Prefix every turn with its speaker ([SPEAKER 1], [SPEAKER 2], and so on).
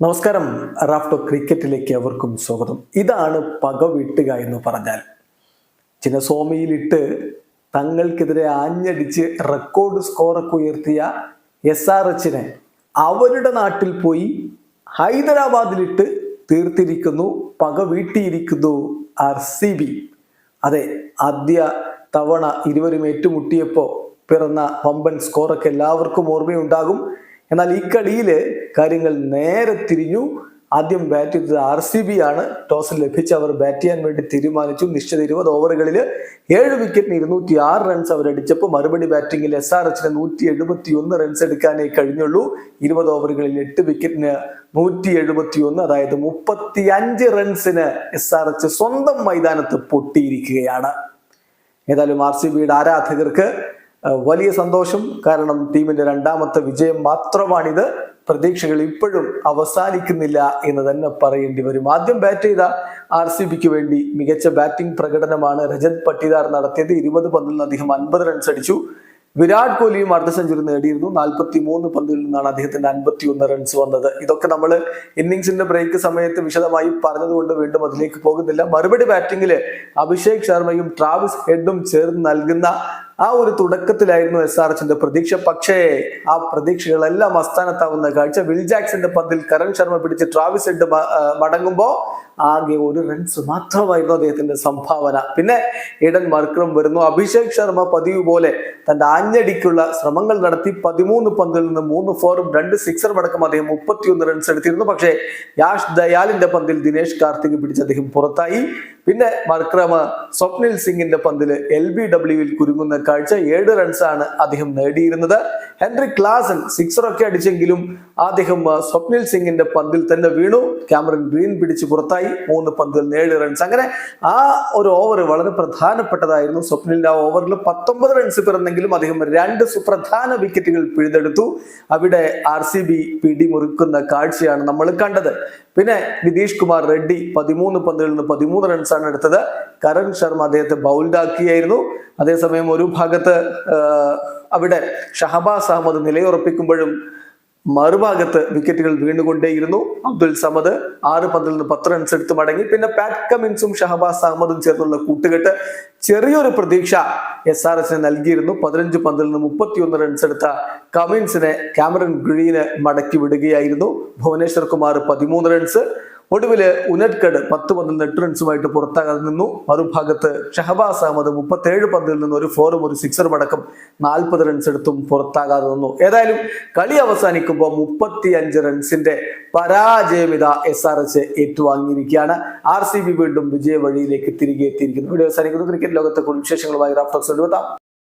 [SPEAKER 1] നമസ്കാരം. റാഫ്റ്റോ ക്രിക്കറ്റിലേക്ക് അവർക്കും സ്വാഗതം. ഇതാണ് പക വീട്ടുക എന്ന് പറഞ്ഞാൽ. ചിന്നസ്വാമിയിലിട്ട് തങ്ങൾക്കെതിരെ ആഞ്ഞടിച്ച് റെക്കോർഡ് സ്കോറൊക്കെ ഉയർത്തിയ എസ് ആർ എച്ചിനെ അവരുടെ നാട്ടിൽ പോയി ഹൈദരാബാദിലിട്ട് തീർത്തിരിക്കുന്നു പക വീട്ടിയിരിക്കുന്നു ആർ സി ബി അതെ ആദ്യ തവണ ഇരുവരും ഏറ്റുമുട്ടിയപ്പോൾ പിറന്ന വമ്പൻ സ്കോറൊക്കെ എല്ലാവർക്കും ഓർമ്മയുണ്ടാകും. എന്നാൽ ഈ കളിയിൽ കാര്യങ്ങൾ നേരെ തിരിഞ്ഞു. ആദ്യം ബാറ്റ് ചെയ്തത് ആർ സി ബി ആണ്. ടോസ് ലഭിച്ച് അവർ ബാറ്റ് ചെയ്യാൻ വേണ്ടി തീരുമാനിച്ചു. നിശ്ചിത ഇരുപത് ഓവറുകളിൽ ഏഴ് വിക്കറ്റിന് ഇരുന്നൂറ്റി ആറ് റൺസ് അവരടിച്ചപ്പോൾ മറുപടി ബാറ്റിംഗിൽ എസ് ആർ എച്ചിന് നൂറ്റി എഴുപത്തി ഒന്ന് റൺസ് എടുക്കാനേ കഴിഞ്ഞുള്ളൂ. ഇരുപത് ഓവറുകളിൽ എട്ട് വിക്കറ്റിന് നൂറ്റി എഴുപത്തി ഒന്ന് അതായത് മുപ്പത്തി അഞ്ച് റൺസിന് എസ് ആർ എച്ച് സ്വന്തം മൈതാനത്ത് പൊട്ടിയിരിക്കുകയാണ്. ഏതായാലും ആർ സി ബിയുടെ ആരാധകർക്ക് വലിയ സന്തോഷം. കാരണം ടീമിന്റെ രണ്ടാമത്തെ വിജയം മാത്രമാണിത്. പ്രതീക്ഷകൾ ഇപ്പോഴും അവസാനിക്കുന്നില്ല എന്ന് തന്നെ പറയേണ്ടി വരും. ആദ്യം ബാറ്റ് ചെയ്ത ആർ സി ബിക്ക് വേണ്ടി മികച്ച ബാറ്റിംഗ് പ്രകടനമാണ് രജത് പട്ടിദാർ നടത്തിയത്. ഇരുപത് പന്തിൽ നിന്ന് അദ്ദേഹം അൻപത് റൺസ് അടിച്ചു. വിരാട് കോഹ്ലിയും അർദ്ധ സെഞ്ചുറി നേടിയിരുന്നു. നാൽപ്പത്തി മൂന്ന് പന്തിൽ നിന്നാണ് അദ്ദേഹത്തിന്റെ അൻപത്തി ഒന്ന് റൺസ് വന്നത്. ഇതൊക്കെ നമ്മൾ ഇന്നിങ്സിന്റെ ബ്രേക്ക് സമയത്ത് വിശദമായി പറഞ്ഞതുകൊണ്ട് വീണ്ടും അതിലേക്ക് പോകുന്നില്ല. മറുപടി ബാറ്റിംഗിൽ അഭിഷേക് ശർമ്മയും ട്രാവിസ് ഹെഡും ചേർന്ന് നൽകുന്ന ആ ഒരു തുടക്കത്തിലായിരുന്നു എസ് ആർ എച്ചിന്റെ പ്രതീക്ഷ. പക്ഷേ ആ പ്രതീക്ഷകളെല്ലാം അസ്ഥാനത്താവുന്ന കാഴ്ച. വിൽ ജാക്സന്റെ പന്തിൽ കരൺ ശർമ്മ പിടിച്ച് ട്രാവിസ് എഡ് മടങ്ങുമ്പോൾ മടങ്ങുമ്പോ ആകെ ഒരു റൺസ് മാത്രമായിരുന്നു അദ്ദേഹത്തിന്റെ സംഭാവന. പിന്നെ ഇടൻ മർക്രം വരുന്നു. അഭിഷേക് ശർമ്മ പതിവ് പോലെ തന്റെ ആഞ്ഞടിക്കുള്ള ശ്രമങ്ങൾ നടത്തി. പതിമൂന്ന് പന്തിൽ നിന്ന് മൂന്ന് ഫോറും രണ്ട് സിക്സറും അടക്കം അദ്ദേഹം മുപ്പത്തിയൊന്ന് റൺസ് എടുത്തിരുന്നു. പക്ഷേ യാഷ് ദയാലിന്റെ പന്തിൽ ദിനേശ് കാർത്തിക് പിടിച്ച് അദ്ദേഹം പുറത്തായി. പിന്നെ മർക്രമ സ്വപ്നിൽ സിംഗിന്റെ പന്തിൽ എൽ ബി ഡബ്ല്യുവിൽ കുരുങ്ങുന്ന കാഴ്ച ഏഴ് റൺസാണ് അദ്ദേഹം നേടിയിരുന്നത്. ഹെൻറി ക്ലാസൻ സിക്സർ ഒക്കെ അടിച്ചെങ്കിലും അദ്ദേഹം സ്വപ്നിൽ സിംഗിന്റെ പന്തിൽ തന്നെ വീണു. ക്യാമറൻ ഗ്രീൻ പിടിച്ച് പുറത്തായി. മൂന്ന് പന്തിൽ ഏഴ് റൺസ് അങ്ങനെ ആ ഒരു ഓവർ വളരെ പ്രധാനപ്പെട്ടതായിരുന്നു സ്വപ്നിലിന്റെ ആ ഓവറിൽ പത്തൊമ്പത് റൺസ് പിറന്നെങ്കിലും അദ്ദേഹം രണ്ട് സുപ്രധാന വിക്കറ്റുകൾ പിഴുതെടുത്തു. അവിടെ ആർ സി ബി പിടിമുറുക്കുന്ന കാഴ്ചയാണ് നമ്മൾ കണ്ടത്. പിന്നെ നിതീഷ് കുമാർ റെഡ്ഡി പതിമൂന്ന് പന്തുകളിൽ നിന്ന് പതിമൂന്ന് റൺസാണ് എടുത്തത്. കരൺ ശർമ്മ അദ്ദേഹത്തെ ബൗൾഡാക്കിയായിരുന്നു അതേസമയം ഒരു ഭാഗത്ത് അവിടെ ഷഹബാസ് അഹമ്മദ് നിലയുറപ്പിക്കുമ്പോഴും മറുഭാഗത്ത് വിക്കറ്റുകൾ വീണുകൊണ്ടേയിരുന്നു. അബ്ദുൽ സമദ് ആറ് പന്തിൽ നിന്ന് പത്ത് റൺസ് എടുത്ത് മടങ്ങി. പിന്നെ പാറ്റ് കമിൻസും ഷഹബാസ് അഹമ്മദും ചേർന്നുള്ള കൂട്ടുകെട്ട് ചെറിയൊരു പ്രതീക്ഷ എസ് ആർ എസിന് നൽകിയിരുന്നു. പതിനഞ്ച് പന്തിൽ നിന്ന് മുപ്പത്തിയൊന്ന് റൺസ് എടുത്ത കമിൻസിനെ ക്യാമറൻ ഗ്രീന് മടക്കി വിടുകയായിരുന്നു. ഭുവനേശ്വർ കുമാർ പതിമൂന്ന് റൺസ് ഒടുവിൽ ഉനറ്റ്കഡ് പത്ത് എട്ട് റൺസുമായിട്ട് പുറത്താകാതെ നിന്നു. മറുഭാഗത്ത് ഷഹബാസ് അഹമ്മദ് മുപ്പത്തേഴ് പന്തിൽ നിന്ന് ഒരു ഫോറും ഒരു സിക്സറും അടക്കം നാൽപ്പത് റൺസ് എടുത്തും പുറത്താകാതെ നിന്നു. ഏതായാലും കളി അവസാനിക്കുമ്പോൾ മുപ്പത്തി അഞ്ച് റൺസിന്റെ പരാജയമിത എസ് ആർ എച്ച് ഏറ്റുവാങ്ങിയിരിക്കുകയാണ്. ആർ സി ബി വീണ്ടും വിജയ വഴിയിലേക്ക് തിരികെ എത്തിയിരിക്കുന്നു. ഇവിടെ അവസാനിക്കുന്നു. ക്രിക്കറ്റ് ലോകത്തെ കുറിച്ച് വിശേഷങ്ങളുമായി റാഫ്റ്റോക്സ് എടുത്താം